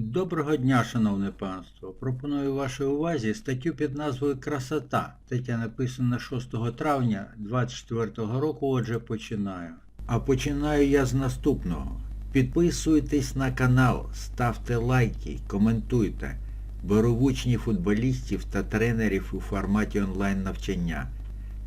Доброго дня, шановне панство. Пропоную вашій увазі статтю під назвою Красота. Стаття написана 6 травня 2024 року, отже починаю. А починаю я з наступного. Підписуйтесь на канал, ставте лайки, коментуйте. Беру в футболістів та тренерів у форматі онлайн навчання.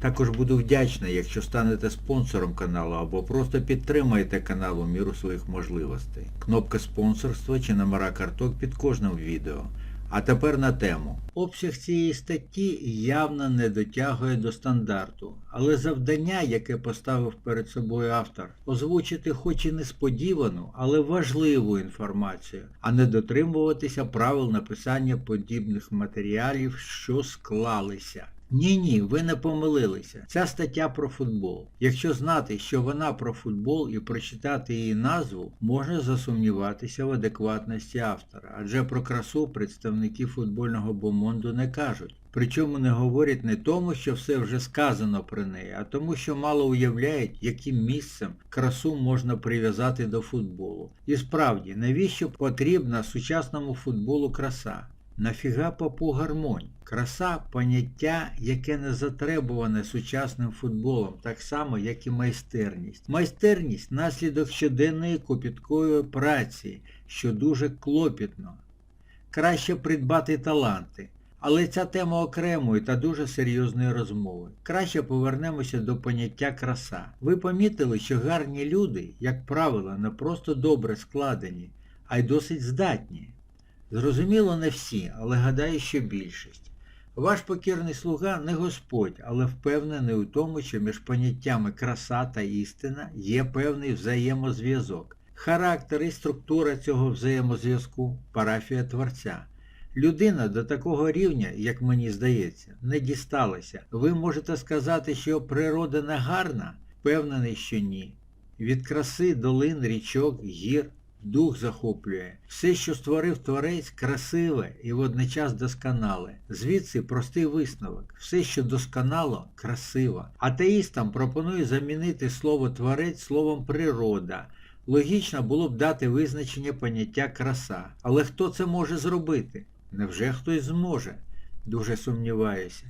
Також буду вдячний, якщо станете спонсором каналу або просто підтримаєте канал у міру своїх можливостей. Кнопка спонсорства чи номера карток під кожним відео. А тепер на тему. Обсяг цієї статті явно не дотягує до стандарту, але завдання, яке поставив перед собою автор, озвучити хоч і несподівану, але важливу інформацію, а не дотримуватися правил написання подібних матеріалів, що склалися. Ні, ні, ви не помилилися. Ця стаття про футбол. Якщо знати, що вона про футбол і прочитати її назву, можна засумніватися в адекватності автора, адже про красу представники футбольного бомонду не кажуть. Причому не говорять не тому, що все вже сказано про неї, а тому, що мало уявляють, яким місцем красу можна прив'язати до футболу. І справді, навіщо потрібна сучасному футболу краса? Нафіга попу гармонь? Краса поняття, яке не затребуване сучасним футболом, так само, як і майстерність. Майстерність наслідок щоденної копіткої праці, що дуже клопітно. Краще придбати таланти. Але ця тема окремої та дуже серйозної розмови. Краще повернемося до поняття краса. Ви помітили, що гарні люди, як правило, не просто добре складені, а й досить здатні. Зрозуміло, не всі, але гадаю, що більшість. Ваш покірний слуга не Господь, але впевнений у тому, що між поняттями краса та істина є певний взаємозв'язок. Характер і структура цього взаємозв'язку парафія Творця. Людина до такого рівня, як мені здається, не дісталася. Ви можете сказати, що природа не гарна? Впевнений, що ні. Від краси долин, річок, гір дух захоплює. Все, що створив творець, красиве і водночас досконале. Звідси простий висновок. Все, що досконало, красиво. Атеїстам пропоную замінити слово творець словом природа. Логічно було б дати визначення поняття краса. Але хто це може зробити? Невже хтось зможе? Дуже сумніваюся.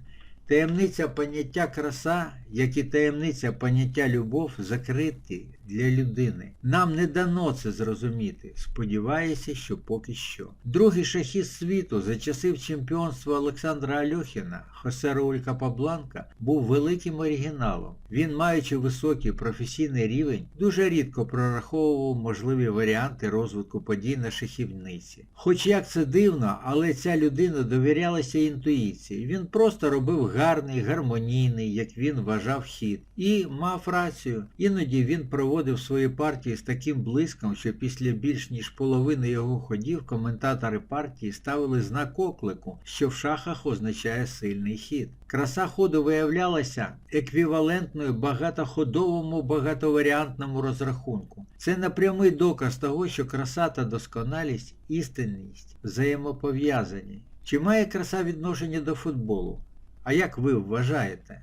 Таємниця поняття краса, як і таємниця поняття любов, закриті для людини. Нам не дано це зрозуміти. Сподіваюся, що поки що. Другий шахіст світу за часів чемпіонства Олександра Альохіна, Хосе Рауль Капабланка, був великим оригіналом. Він, маючи високий професійний рівень, дуже рідко прораховував можливі варіанти розвитку подій на шахівниці. Хоч як це дивно, але ця людина довірялася інтуїції. Він просто робив гарний, гармонійний, як він вважав, хід. І мав рацію. Іноді він проводив свої партії з таким блиском, що після більш ніж половини його ходів коментатори партії ставили знак оклику, що в шахах означає сильний хід. Краса ходу виявлялася еквівалентною багатоходовому багатоваріантному розрахунку. Це непрямий доказ того, що краса та досконалість, істинність взаємопов'язані. Чи має краса відношення до футболу? А як ви вважаєте?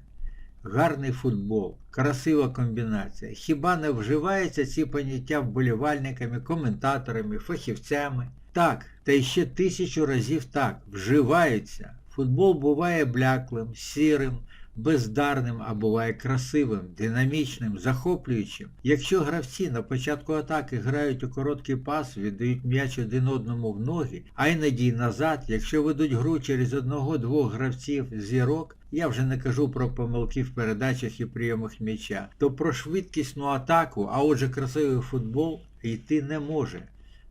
Гарний футбол, красива комбінація. Хіба не вживаються ці поняття вболівальниками, коментаторами, фахівцями? Так, та ще тисячу разів так, вживаються. Футбол буває бляклим, сірим, бездарним, а буває красивим, динамічним, захоплюючим. Якщо гравці на початку атаки грають у короткий пас, віддають м'яч один одному в ноги, а іноді назад, якщо ведуть гру через одного-двох гравців зірок, я вже не кажу про помилки в передачах і прийомах м'яча, то про швидкісну атаку, а отже красивий футбол, йти не може.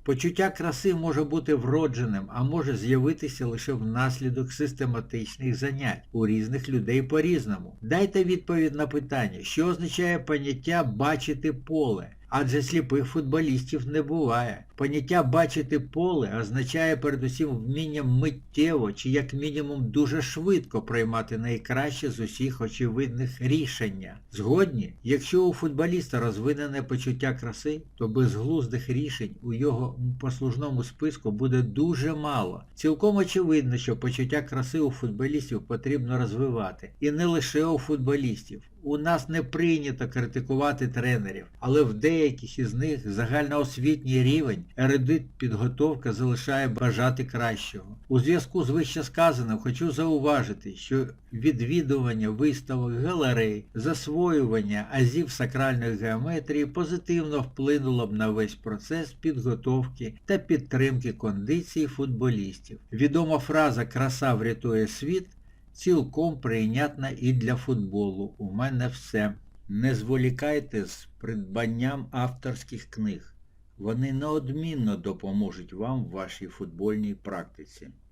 Почуття краси може бути вродженим, а може з'явитися лише внаслідок систематичних занять у різних людей по-різному. Дайте відповідь на питання, що означає поняття бачити поле. Адже сліпих футболістів не буває. Поняття бачити поле означає передусім вміння миттєво чи як мінімум дуже швидко приймати найкраще з усіх очевидних рішення. Згодні, якщо у футболіста розвинене почуття краси, то безглуздих рішень у його послужному списку буде дуже мало. Цілком очевидно, що почуття краси у футболістів потрібно розвивати. І не лише у футболістів. У нас не прийнято критикувати тренерів, але в деяких із них загальноосвітній рівень ерудит підготовка залишає бажати кращого. У зв'язку з вище сказаним хочу зауважити, що відвідування виставок галерей, засвоювання азів сакральної геометрії позитивно вплинуло б на весь процес підготовки та підтримки кондиції футболістів. Відома фраза Краса врятує світ цілком прийнятна і для футболу. У мене все. Не зволікайте з придбанням авторських книг. Вони неодмінно допоможуть вам в вашій футбольній практиці.